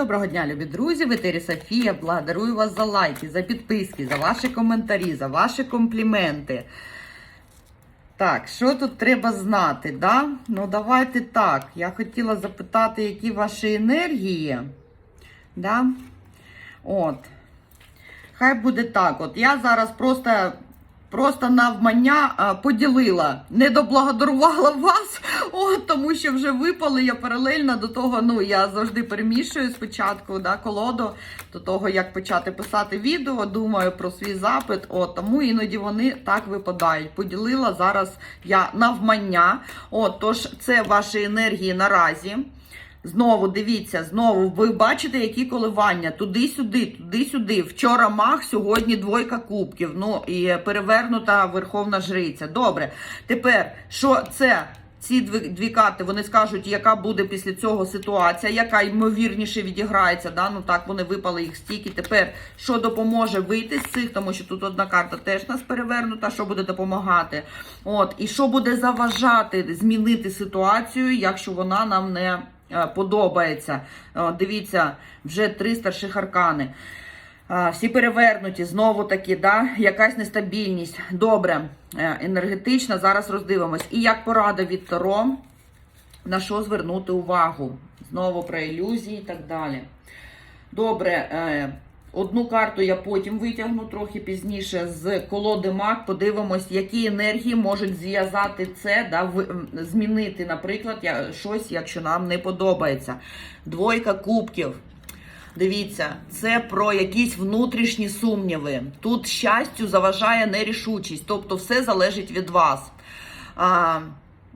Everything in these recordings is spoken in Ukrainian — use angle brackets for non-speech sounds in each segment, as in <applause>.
Доброго дня, любі друзі! В етері Софія. Благодарую вас за лайки, за підписки, за ваші коментарі, за ваші компліменти. Так, що тут треба знати? Да? Ну, давайте так. Я хотіла запитати, які ваші енергії. Да? От. Хай буде так. От я зараз просто. Просто навмання поділила, не доблагодарувала вас, от, тому що вже випали я паралельно до того. Ну я завжди перемішую спочатку да, колоду до того, як почати писати відео. Думаю про свій запит. От тому іноді вони так випадають. Поділила зараз я навмання. От, тож це ваші енергії наразі. Знову дивіться, знову ви бачите, які коливання туди-сюди, туди-сюди. Вчора мах, сьогодні двойка кубків. Ну і перевернута верховна жриця. Добре. Тепер що це? Ці дві, дві карти вони скажуть, яка буде після цього ситуація, яка ймовірніше відіграється. Да? Ну так вони випали їх стільки. Тепер що допоможе вийти з цих, тому що тут одна карта теж нас перевернута, що буде допомагати. От, і що буде заважати змінити ситуацію, якщо вона нам не подобається. Дивіться, вже три старших аркани. Всі перевернуті, знову таки, да? якась нестабільність. Добре, е, енергетична, зараз роздивимось. І як порада від Таро, на що звернути увагу? Знову про ілюзії і так далі. Добре, е, одну карту я потім витягну трохи пізніше з колоди Мак. Подивимось, які енергії можуть зв'язати це, да, змінити, наприклад, я- щось, якщо нам не подобається. Двойка кубків. Дивіться, це про якісь внутрішні сумніви. Тут щастю заважає нерішучість, тобто все залежить від вас. А,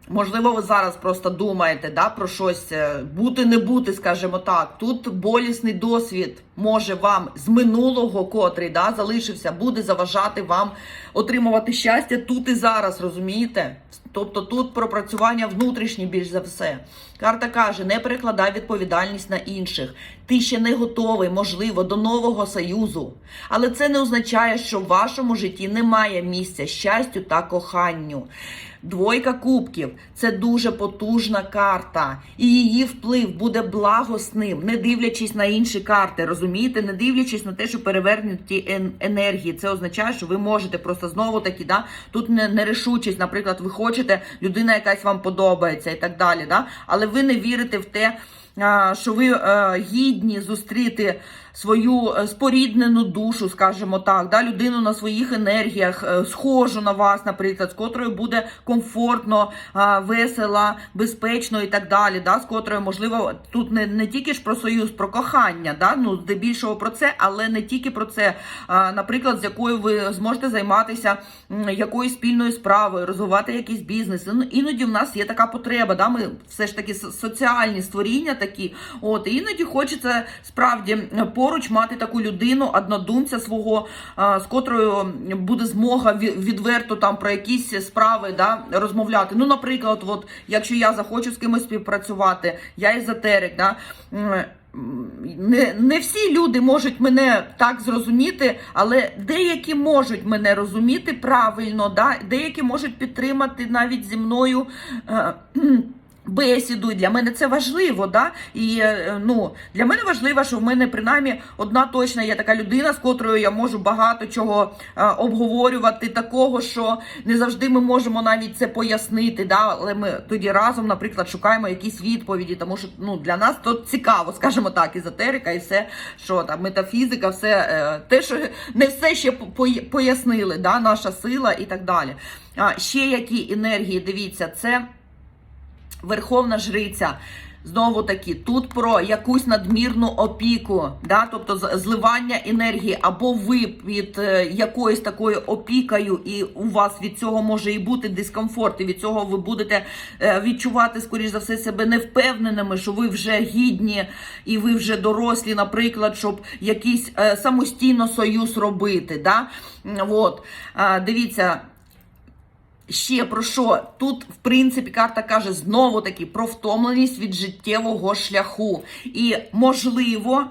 можливо, ви зараз просто думаєте да, про щось е, бути, не бути, скажімо так. Тут болісний досвід може вам з минулого, котрий да, залишився, буде заважати вам отримувати щастя тут і зараз, розумієте? Тобто тут пропрацювання внутрішнє більш за все. Карта каже: не перекладай відповідальність на інших. Ти ще не готовий, можливо, до нового союзу. Але це не означає, що в вашому житті немає місця щастю та коханню. Двойка кубків це дуже потужна карта, і її вплив буде благосним, не дивлячись на інші карти, розумієте, не дивлячись на те, що перевернуті ен- енергії. Це означає, що ви можете просто знову таки, да, тут не, не рішучість, наприклад, ви хочете, людина якась вам подобається і так далі. Да? Але ви не вірите в те, що ви е, гідні зустріти свою е, споріднену душу, скажімо так, да, людину на своїх енергіях, е, схожу на вас, наприклад, з котрою буде комфортно, весело, безпечно і так далі. Да, з котрою, можливо, тут не, не тільки ж про союз, про кохання, да, ну, здебільшого про це, але не тільки про це. Наприклад, з якою ви зможете займатися якоюсь спільною справою, розвивати якийсь бізнес. Ну, Іноді в нас є така потреба. Да, ми все ж таки соціальні створіння такі. От, іноді хочеться справді м, поруч мати таку людину, однодумця свого, з котрою буде змога відверто там про якісь справи да, розмовляти. Ну, наприклад, от, якщо я захочу з кимось співпрацювати, я езотерик, да, не, не всі люди можуть мене так зрозуміти, але деякі можуть мене розуміти правильно, да? деякі можуть підтримати навіть зі мною. Е, Бесіду для мене це важливо, да? І е, ну для мене важливо, що в мене принаймні одна точна є така людина, з котрою я можу багато чого е, обговорювати, такого, що не завжди ми можемо навіть це пояснити. Да? Але ми тоді разом, наприклад, шукаємо якісь відповіді, тому що ну для нас то цікаво, скажімо так, езотерика і все, що там метафізика, все е, те, що не все ще по- по- пояснили, да? наша сила і так далі. А ще які енергії, дивіться, це. Верховна Жриця. Знову таки, тут про якусь надмірну опіку, да? тобто зливання енергії, або ви під е, якоюсь такою опікою, і у вас від цього може і бути дискомфорт, і від цього ви будете е, відчувати, скоріш за все, себе невпевненими, що ви вже гідні і ви вже дорослі, наприклад, щоб якийсь е, самостійно союз робити. Да? От. Дивіться. Ще про що? Тут, в принципі, карта каже знову таки про втомленість від життєвого шляху. І можливо,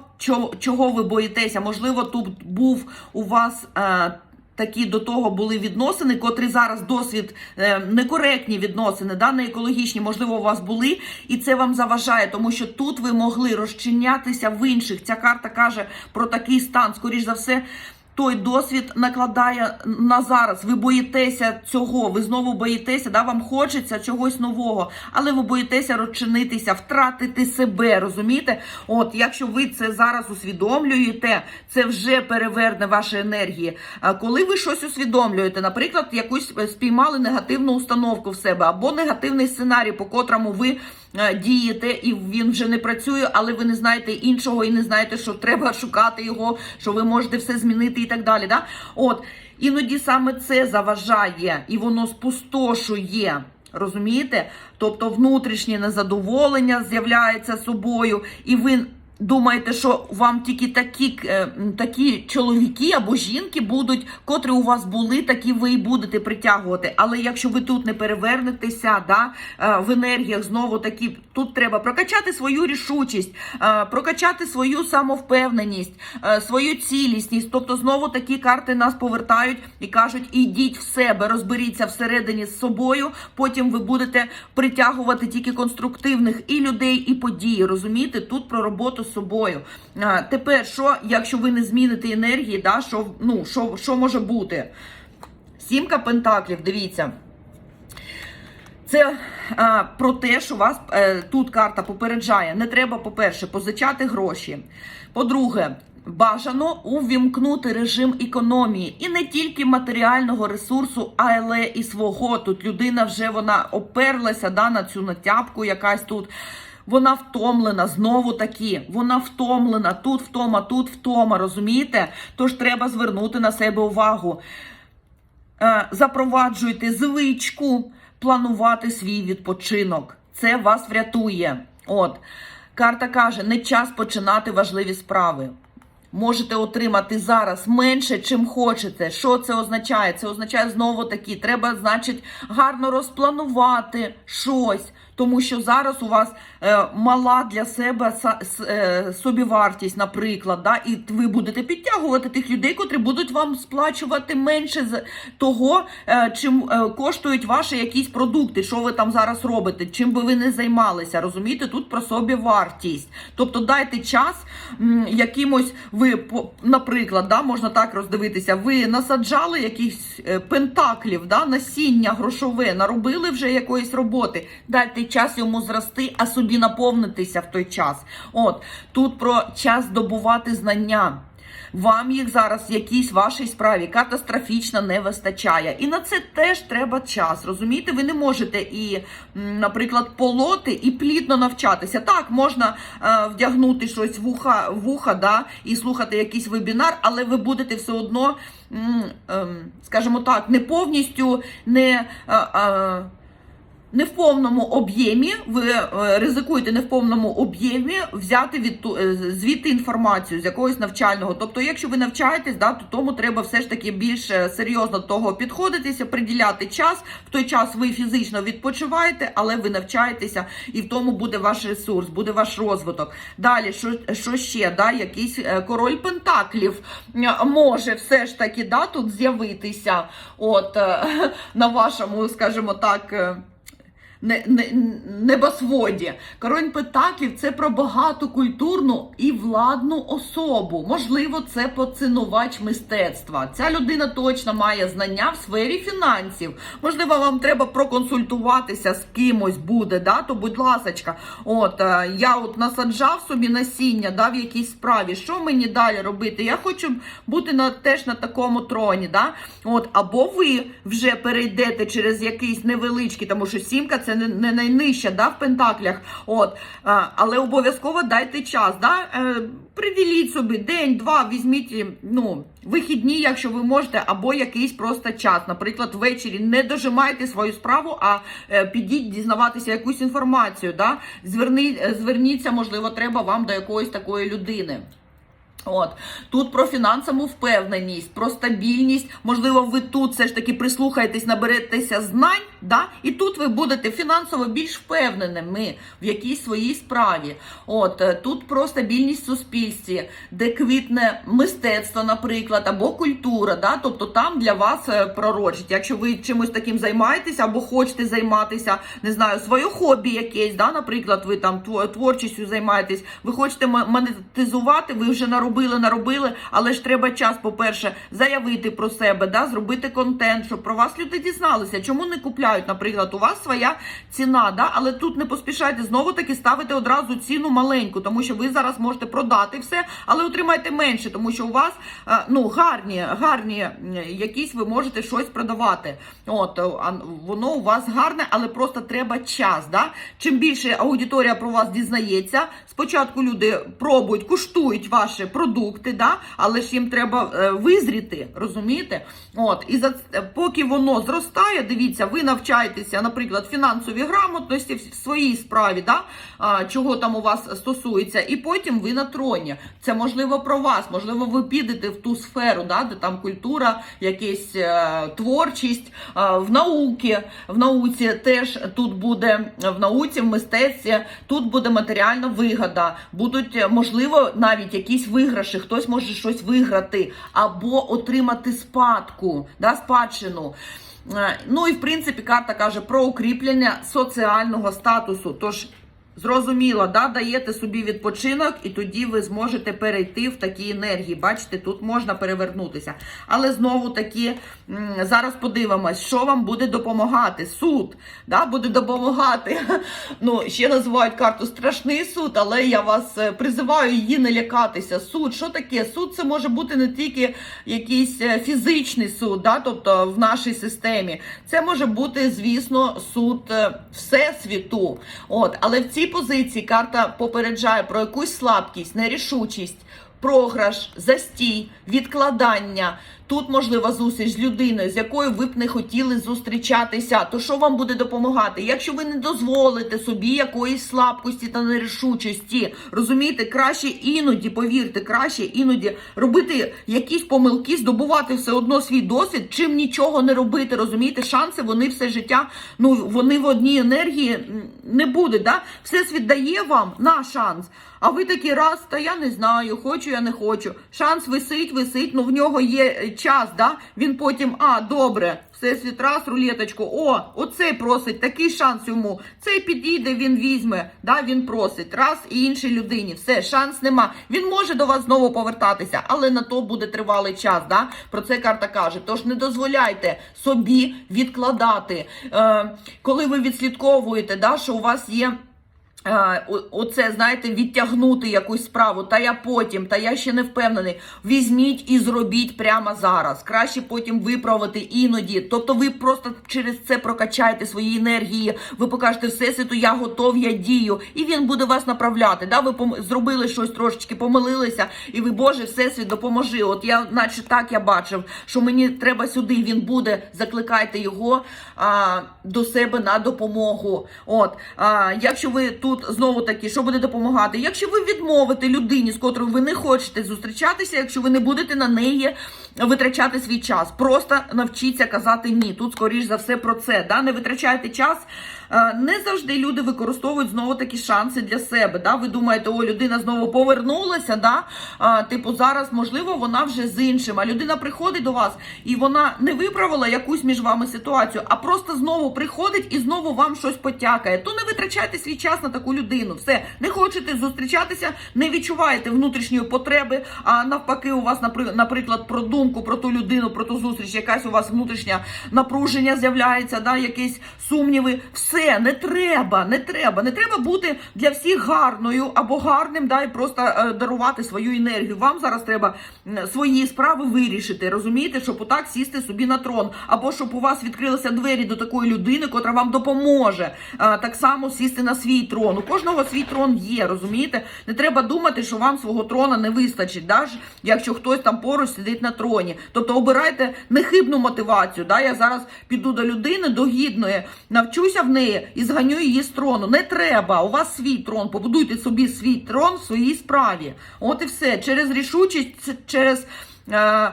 чого, ви боїтеся? Можливо, тут був у вас. Е, такі до того були відносини, котрі зараз досвід е, некоректні відносини, да, не екологічні, можливо, у вас були, і це вам заважає, тому що тут ви могли розчинятися в інших. Ця карта каже про такий стан, скоріш за все. Той досвід накладає на зараз. Ви боїтеся цього, ви знову боїтеся, да, вам хочеться чогось нового, але ви боїтеся розчинитися, втратити себе. Розумієте? От, якщо ви це зараз усвідомлюєте, це вже переверне ваші енергії. А коли ви щось усвідомлюєте, наприклад, якусь спіймали негативну установку в себе або негативний сценарій, по котрому ви дієте, і він вже не працює, але ви не знаєте іншого і не знаєте, що треба шукати його, що ви можете все змінити і так далі. Да? От іноді саме це заважає і воно спустошує. Розумієте? Тобто внутрішнє незадоволення з'являється собою, і ви думаєте, що вам тільки такі, е, такі чоловіки або жінки будуть, котрі у вас були, такі ви і будете притягувати. Але якщо ви тут не перевернетеся, да, е, в енергіях знову такі, тут треба прокачати свою рішучість, е, прокачати свою самовпевненість, свою цілісність. Тобто, знову такі карти нас повертають і кажуть: ідіть в себе, розберіться всередині з собою. Потім ви будете притягувати тільки конструктивних і людей, і події. Розумієте? Тут про роботу собою. А, тепер, що, якщо ви не зміните енергії, да, що, ну, що, що може бути? Сімка пентаклів, дивіться. Це а, про те, що вас е, тут карта попереджає. Не треба, по-перше, позичати гроші. По-друге, бажано увімкнути режим економії і не тільки матеріального ресурсу, але і свого. Тут людина вже вона оперлася да, на цю натяпку, якась тут. Вона втомлена, знову таки, вона втомлена, тут втома, тут втома, розумієте? Тож треба звернути на себе увагу. Е, запроваджуйте звичку планувати свій відпочинок. Це вас врятує. От карта каже: не час починати важливі справи. Можете отримати зараз менше, чим хочете. Що це означає? Це означає знову таки, треба, значить, гарно розпланувати щось, тому що зараз у вас е, мала для себе е, собівартість, наприклад, да, і ви будете підтягувати тих людей, котрі будуть вам сплачувати менше з того, е, чим е, коштують ваші якісь продукти, що ви там зараз робите, чим би ви не займалися. Розумієте, тут про собівартість. Тобто дайте час м, якимось ви, наприклад, да, можна так роздивитися, ви насаджали якісь е, пентаклів, да, насіння грошове, наробили вже якоїсь роботи. Дайте час йому зрости, а собі наповнитися в той час. От тут про час добувати знання. Вам їх зараз в якійсь вашій справі катастрофічно не вистачає. І на це теж треба час. Розумієте, ви не можете і, наприклад, полоти і плідно навчатися. Так, можна е, вдягнути щось в уха, в уха да, і слухати якийсь вебінар, але ви будете все одно, м, ем, скажімо так, не повністю не. е, е, не в повному об'ємі, ви е, ризикуєте не в повному об'ємі взяти від е, звідти інформацію з якогось навчального. Тобто, якщо ви навчаєтесь, да, то тому треба все ж таки більш е, серйозно до того підходитися, приділяти час. В той час ви фізично відпочиваєте, але ви навчаєтеся, і в тому буде ваш ресурс, буде ваш розвиток. Далі, що, що ще? Да, якийсь король Пентаклів може все ж таки да, тут з'явитися, от <laughs> на вашому, скажімо так. Не, не, небосводі. Король Пентаклів це про багатокультурну і владну особу. Можливо, це поцінувач мистецтва. Ця людина точно має знання в сфері фінансів. Можливо, вам треба проконсультуватися з кимось буде, да? то будь ласочка, от е, я от насаджав собі насіння да, в якійсь справі. Що мені далі робити? Я хочу бути на, теж на такому троні. Да? От, або ви вже перейдете через якийсь невеличкий, тому що сімка це не, не найнижча да, в пентаклях. От, але обов'язково дайте час. Да? Е, приділіть собі день, два, візьміть ну, вихідні, якщо ви можете, або якийсь просто час. Наприклад, ввечері не дожимайте свою справу, а е, підіть дізнаватися якусь інформацію. Да? Зверни, е, зверніться, можливо, треба вам до якоїсь такої людини. От тут про фінансову впевненість, про стабільність. Можливо, ви тут все ж таки прислухаєтесь, наберетеся знань, да? і тут ви будете фінансово більш впевненими в якійсь своїй справі. От е, тут про стабільність в суспільстві, де квітне мистецтво, наприклад, або культура. Да? Тобто там для вас е, пророчить. Якщо ви чимось таким займаєтеся або хочете займатися, не знаю, своє хобі якесь, да? наприклад, ви там творчістю займаєтесь, ви хочете монетизувати, ви вже наробили, наробили, але ж треба час, по-перше, заявити про себе, да? зробити контент, щоб про вас люди дізналися. Чому не купляють, наприклад, у вас своя ціна, да? але тут не поспішайте знову таки ставити одразу ціну маленьку, тому що ви зараз можете продати все, але отримайте менше, тому що у вас е, ну гарні, гарні якісь ви можете щось продавати. От воно у вас гарне, але просто треба час. Да? Чим більше аудиторія про вас дізнається, спочатку люди пробують, куштують ваші продукти, да? але ж їм треба е, визріти, розумієте? От і за поки воно зростає, дивіться, ви навчаєтеся, наприклад, фінансовій грамотності в своїй справі, да? а, чого там у вас стосується, і потім ви на троні. Це можливо про вас, можливо, ви підете в ту сферу, да, де там культура, якась е, творчість, е, в науці, в науці теж тут буде в науці, в мистецтві, тут буде матеріальна вигода, будуть можливо навіть якісь виграші, хтось може щось виграти або отримати спадку, да, спадщину. Е, Ну і в принципі карта каже про укріплення соціального статусу. Тож зрозуміло, да, даєте собі відпочинок, і тоді ви зможете перейти в такі енергії. Бачите, тут можна перевернутися. Але знову таки зараз подивимось, що вам буде допомагати. Суд да, буде допомагати. <laughs> Ну, ще називають карту страшний суд, але я вас е, призиваю її не лякатися. Суд, що таке? Суд це може бути не тільки якийсь е, фізичний суд, да, тобто в нашій системі. Це може бути, звісно, суд е, всесвіту. От, але в цій позиції карта попереджає про якусь слабкість, нерішучість. Програш, застій, відкладання. Тут можлива зустріч з людиною, з якою ви б не хотіли зустрічатися. То що вам буде допомагати? Якщо ви не дозволите собі якоїсь слабкості та нерішучості, розумієте, краще іноді, повірте, краще іноді робити якісь помилки, здобувати все одно свій досвід, чим нічого не робити. Розумієте, шанси вони все життя, ну вони в одній енергії не буде. Да? Всесвіт дає вам на шанс. А ви такий раз, та я не знаю, хочу я не хочу. Шанс висить, висить, ну в нього є е, час, да? Він потім, а, добре, всесвіт раз, рулеточку, о, оцей просить, такий шанс йому. Цей підійде, він візьме, да? він просить. Раз і іншій людині. Все, шанс нема. Він може до вас знову повертатися, але на то буде тривалий час. Да? Про це карта каже. Тож не дозволяйте собі відкладати. Е, коли ви відслідковуєте, да, що у вас є. Оце, знаєте, відтягнути якусь справу, та я потім, та я ще не впевнений. Візьміть і зробіть прямо зараз. Краще потім виправити іноді. Тобто ви просто через це прокачаєте свої енергії. Ви покажете всесвіту, я готов, я дію. І він буде вас направляти. Да? Ви пом- зробили щось трошечки, помилилися, і ви, Боже, всесвіт, допоможи. От я, наче так я бачив, що мені треба сюди. Він буде. Закликайте його а, до себе на допомогу. От, а, якщо ви тут знову таки, що буде допомагати? Якщо ви відмовите людині, з котрою ви не хочете зустрічатися, якщо ви не будете на неї витрачати свій час, просто навчіться казати ні. Тут, скоріш за все, про це. Да? Не витрачайте час. Е, Не завжди люди використовують знову такі шанси для себе. Да? Ви думаєте, о, людина знову повернулася. Да? А, типу, зараз, можливо, вона вже з іншим. А людина приходить до вас і вона не виправила якусь між вами ситуацію, а просто знову приходить і знову вам щось потякає. То не витрачайте свій час на таку людину. Все, не хочете зустрічатися, не відчуваєте внутрішньої потреби. А навпаки, у вас, напри- наприклад, про думку про ту людину, про ту зустріч, якась у вас внутрішня напруження з'являється, да, якісь сумніви. Все, не треба, не треба. Не треба бути для всіх гарною або гарним, да, і просто е, дарувати свою енергію. Вам зараз треба свої справи вирішити, розумієте, щоб отак сісти собі на трон, або щоб у вас відкрилися двері до такої людини, котра вам допоможе е, так само сісти на свій трон. У кожного свій трон є, розумієте? Не треба думати, що вам свого трона не вистачить, да, якщо хтось там поруч сидить на троні. Тобто обирайте нехибну мотивацію. Да? Я зараз піду до людини, до гідної, навчуся в неї. Неї і зганю її з трону. Не треба. У вас свій трон. Побудуйте собі свій трон в своїй справі. От і все. Через рішучість, через. Е,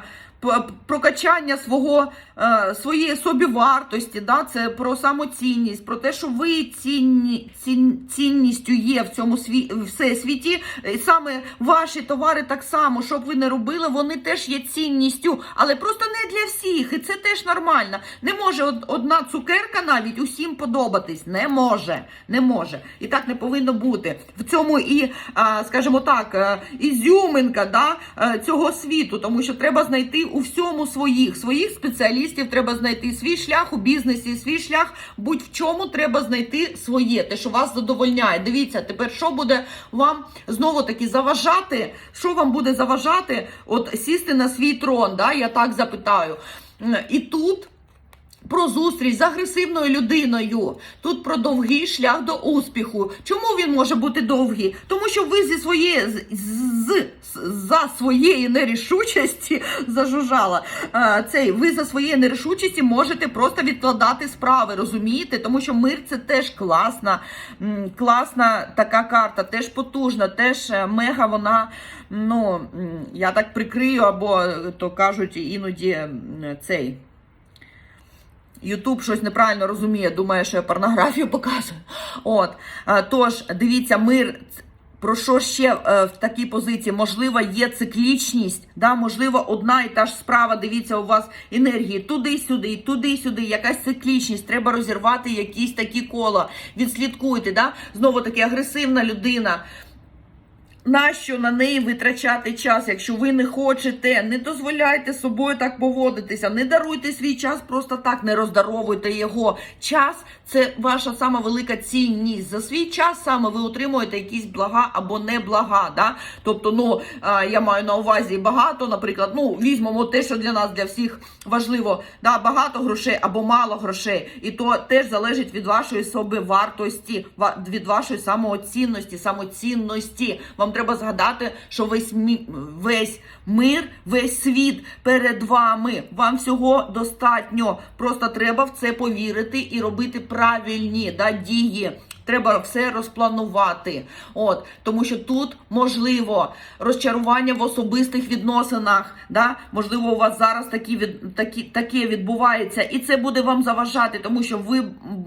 прокачання свого, своєї собівартості, да? це про самоцінність, про те, що ви цінні, цін, цінністю є в цьому сві, всесвіті. Саме ваші товари так само, що б ви не робили, вони теж є цінністю, але просто не для всіх. І це теж нормально. Не може одна цукерка навіть усім подобатись. Не може. Не може. І так не повинно бути. В цьому і, скажімо так, е, ізюминка да, е, цього світу, тому що треба знайти у всьому своїх, своїх спеціалістів, треба знайти свій шлях у бізнесі, свій шлях будь в чому треба знайти своє, те, що вас задовольняє. Дивіться, тепер що буде вам знову таки заважати? Що вам буде заважати? От сісти на свій трон, да, я так запитаю. І тут. Про зустріч з агресивною людиною. Тут про довгий шлях до успіху. Чому він може бути довгий? Тому що ви зі своєї з, за своєї нерішучості <laughs> зажужала е, цей. Ви за своєї нерішучості можете просто відкладати справи, розумієте? Тому що мир це теж класна, класна така карта, теж потужна, теж е, мега вона. Ну я так прикрию, або е, то кажуть іноді цей. Ютуб щось неправильно розуміє, думає, що я порнографію показую. От е, тож, дивіться, мир. Про що ще е, в такій позиції? Можливо, є циклічність, да? можливо, одна і та ж справа. Дивіться, у вас енергії туди-сюди, туди-сюди, якась циклічність. Треба розірвати якісь такі кола. Відслідкуйте, да? знову таки агресивна людина. Нащо на неї витрачати час, якщо ви не хочете, не дозволяйте собою так поводитися, не даруйте свій час просто так, не роздаровуйте його. Час це ваша сама велика цінність. За свій час саме ви отримуєте якісь блага або не блага. Да? Тобто, ну я маю на увазі багато, наприклад, ну візьмемо те, що для нас для всіх важливо, да, багато грошей або мало грошей, і то теж залежить від вашої собівартості, ва- від вашої самооцінності, самоцінності. Вам треба згадати, що весь мі... весь мир, весь світ перед вами. Вам всього достатньо. Просто треба в це повірити і робити правильні да, дії. Треба все розпланувати. От тому, що тут можливо розчарування в особистих відносинах. Да? Можливо, у вас зараз такі від такі таке відбувається, і це буде вам заважати, тому що ви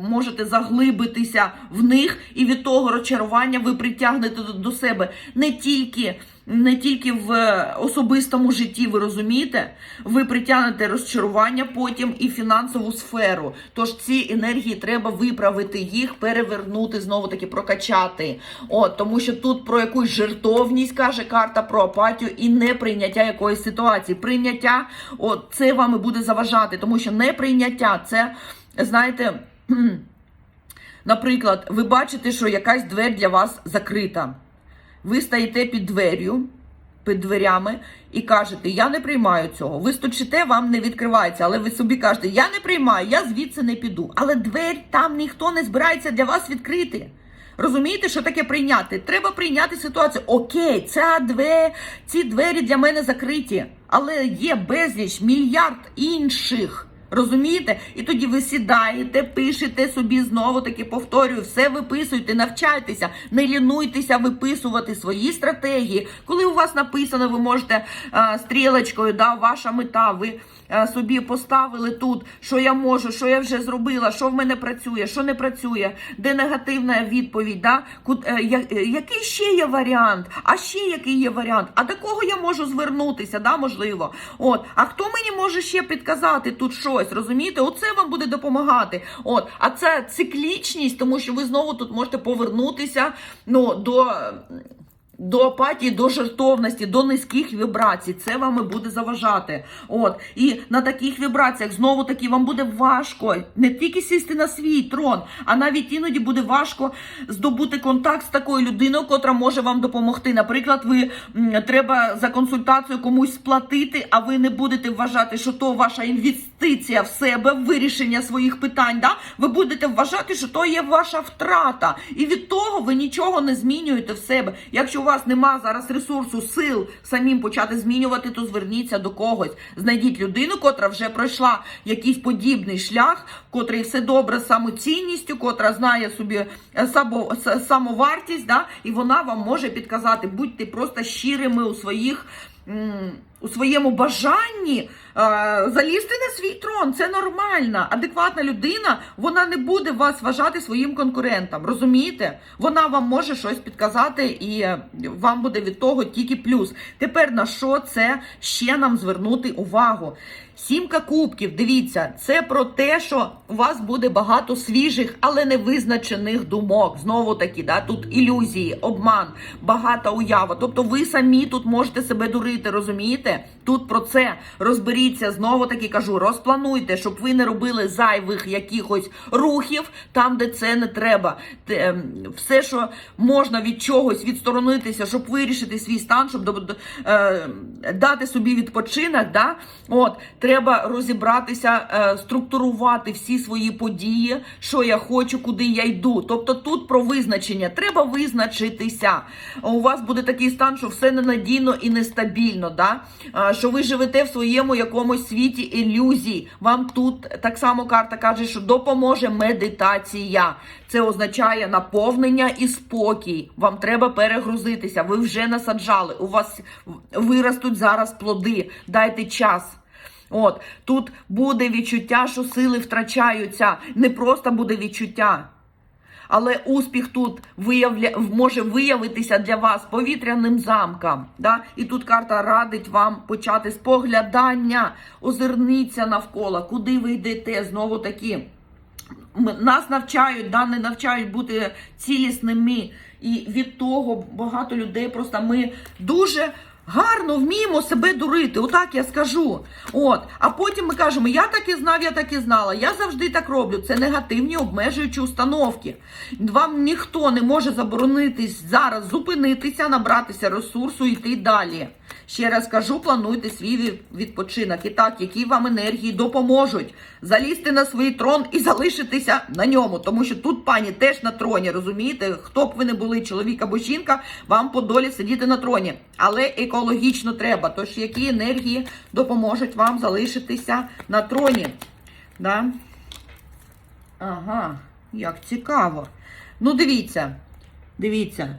можете заглибитися в них, і від того розчарування ви притягнете до, до себе не тільки. Не тільки в особистому житті, ви розумієте, ви притягнете розчарування потім і фінансову сферу. Тож ці енергії треба виправити їх, перевернути, знову таки прокачати. От тому, що тут про якусь жертовність каже карта про апатію і неприйняття якоїсь ситуації. Прийняття, от це вам і буде заважати, тому що неприйняття це, знаєте. Наприклад, ви бачите, що якась двері для вас закрита. Ви стоїте під дверю, під дверями і кажете, я не приймаю цього. Ви стучите, вам не відкривається, але ви собі кажете, я не приймаю, я звідси не піду. Але двері там ніхто не збирається для вас відкрити. Розумієте, що таке прийняти? Треба прийняти ситуацію. Окей, ця две, ці двері для мене закриті, але є безліч, мільярд інших. Розумієте? І тоді ви сідаєте, пишете собі знову таки повторюю, все виписуйте, навчайтеся, не лінуйтеся виписувати свої стратегії. Коли у вас написано, ви можете а, стрілочкою, да, ваша мета, ви а, собі поставили тут, що я можу, що я вже зробила, що в мене працює, що не працює, де негативна відповідь, да? Ку- е, я- е, який ще є варіант? А ще який є варіант? А до кого я можу звернутися? Да, можливо. От, а хто мені може ще підказати тут щось? Розумієте? Оце вам буде допомагати. От, а це циклічність, тому що ви знову тут можете повернутися ну, до. До апатії, до жертовності, до низьких вібрацій. Це вам і буде заважати. От. І на таких вібраціях знову таки вам буде важко не тільки сісти на свій трон, а навіть іноді буде важко здобути контакт з такою людиною, котра може вам допомогти. Наприклад, ви треба за консультацію комусь сплатити, а ви не будете вважати, що то ваша інвестиція в себе, в вирішення своїх питань. Да? Ви будете вважати, що то є ваша втрата. І від того ви нічого не змінюєте в себе. Якщо у вас вас нема зараз ресурсу, сил самим почати змінювати, то зверніться до когось. Знайдіть людину, котра вже пройшла якийсь подібний шлях, котрий все добре з самоцінністю, котра знає собі е, само- самовартість, да? і вона вам може підказати. Будьте просто щирими у своїх. У своєму бажанні е, залізти на свій трон, це нормально. Адекватна людина, вона не буде вас вважати своїм конкурентом. Розумієте? Вона вам може щось підказати, і вам буде від того тільки плюс. Тепер на що це ще нам звернути увагу? Сімка кубків, дивіться, це про те, що у вас буде багато свіжих, але невизначених думок. Знову таки, да, тут ілюзії, обман, багата уява. Тобто ви самі тут можете себе дурити, розумієте? Тут про це розберіться, знову таки кажу, розплануйте, щоб ви не робили зайвих якихось рухів там, де це не треба. Ем, Все, що можна від чогось відсторонитися, щоб вирішити свій стан, щоб е, дати собі відпочинок, да? От, треба розібратися, е, структурувати всі свої події, що я хочу, куди я йду. Тобто тут про визначення. Треба визначитися. У вас буде такий стан, що все ненадійно і нестабільно, да? Що ви живете в своєму якомусь світі ілюзій. Вам тут так само карта каже, що допоможе медитація. Це означає наповнення і спокій. Вам треба перегрузитися. Ви вже насаджали. У вас виростуть зараз плоди. Дайте час. От тут буде відчуття, що сили втрачаються. Не просто буде відчуття. Але успіх тут виявля... може виявитися для вас повітряним замком. Да? І тут карта радить вам почати з поглядання, озирніться навколо, куди ви йдете. Знову таки, нас навчають, да, не навчають бути цілісними. І від того багато людей просто ми дуже. Гарно вміємо себе дурити, отак я скажу. От, а потім ми кажемо, я так і знав, я так і знала, я завжди так роблю. Це негативні обмежуючі установки. Вам ніхто не може заборонитись зараз зупинитися, набратися ресурсу і йти далі. Ще раз кажу, плануйте свій відпочинок. І так, які вам енергії допоможуть залізти на свій трон і залишитися на ньому. Тому що тут пані теж на троні, розумієте? Хто б ви не були, чоловік або жінка, вам по долі сидіти на троні. Але екологічно треба. Тож які енергії допоможуть вам залишитися на троні? Да? Ага, як цікаво. Ну, дивіться, дивіться.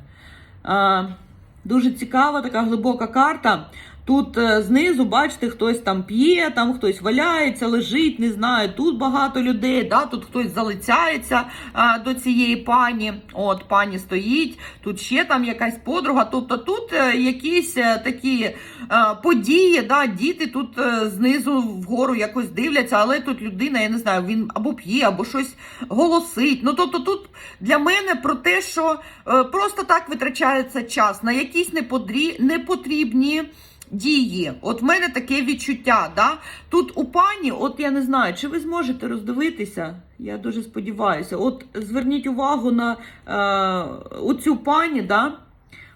Дуже цікава така глибока карта. Тут е, знизу, бачите, хтось там п'є, там хтось валяється, лежить, не знаю. Тут багато людей, да, тут хтось залицяється а, до цієї пані. От пані стоїть, тут ще там якась подруга. Тобто тут е, якісь е, такі е, події, да, діти тут е, знизу вгору якось дивляться, але тут людина, я не знаю, він або п'є, або щось голосить. Ну тобто тут для мене про те, що е, просто так витрачається час на якісь неподрі... непотрібні. Дії, от в мене таке відчуття. Да? Тут у пані, от я не знаю, чи ви зможете роздивитися? Я дуже сподіваюся. От зверніть увагу на е, оцю пані, да?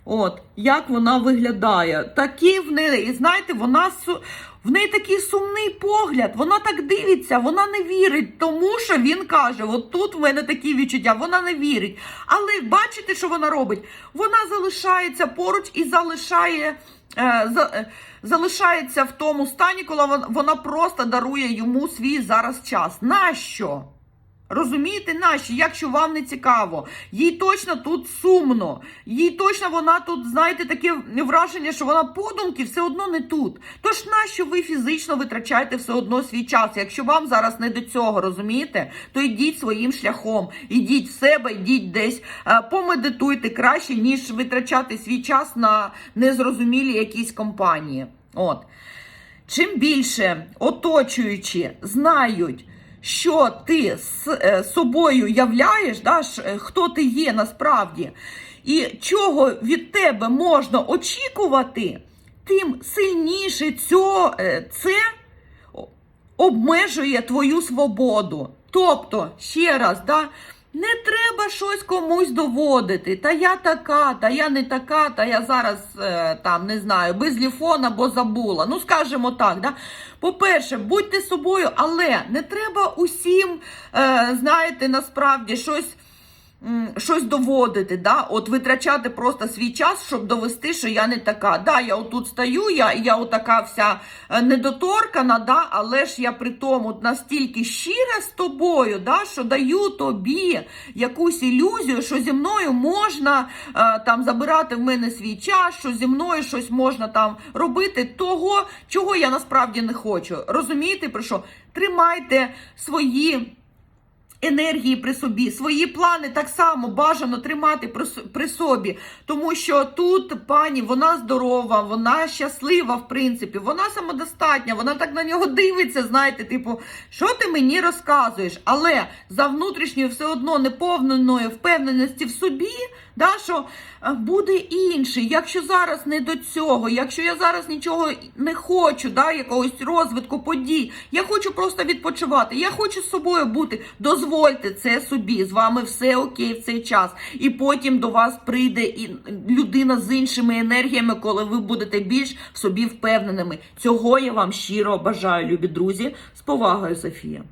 От, як вона виглядає. Такі в неї, знаєте, вона в неї такий сумний погляд. Вона так дивиться, вона не вірить, тому що він каже: от тут в мене такі відчуття, вона не вірить. Але бачите, що вона робить? Вона залишається поруч і залишає. Е, е, Залишається в тому стані, коли вона просто дарує йому свій зараз час. Нащо? Розумієте, нащо? Якщо вам не цікаво, їй точно тут сумно, їй точно вона тут, знаєте, таке враження, що вона подумки все одно не тут. Тож нащо ви фізично витрачаєте все одно свій час? Якщо вам зараз не до цього, розумієте, то йдіть своїм шляхом, ідіть в себе, йдіть десь, е, помедитуйте краще, ніж витрачати свій час на незрозумілі якісь компанії. От. Чим більше оточуючі знають, що ти з е, собою являєш, да, е, хто ти є насправді, і чого від тебе можна очікувати, тим сильніше цьо, е, це обмежує твою свободу. Тобто, ще раз, да, не треба щось комусь доводити. Та я така, та я не така, та я зараз е, там не знаю, без ліфона, бо забула. Ну, скажімо так, да. По-перше, будьте собою, але не треба усім, е, знаєте, насправді щось щось доводити, да? от витрачати просто свій час, щоб довести, що я не така. Да, я отут стою, я, я отака вся е, недоторкана, да? але ж я при тому настільки щира з тобою, да? що даю тобі якусь ілюзію, що зі мною можна е, там забирати в мене свій час, що зі мною щось можна там робити, того, чого я насправді не хочу. Розумієте, про що? Тримайте свої енергії при собі, свої плани так само бажано тримати при собі, тому що тут пані вона здорова, вона щаслива, в принципі, вона самодостатня, вона так на нього дивиться. Знаєте, типу, що ти мені розказуєш? Але за внутрішньою все одно неповненою впевненості в собі, да, що е, буде інший. Якщо зараз не до цього, якщо я зараз нічого не хочу, да, якогось розвитку подій, я хочу просто відпочивати, я хочу з собою бути. Дозвольте це собі, з вами все окей в цей час. І потім до вас прийде і людина з іншими енергіями, коли ви будете більш в собі впевненими. Цього я вам щиро бажаю, любі друзі. З повагою, Софія.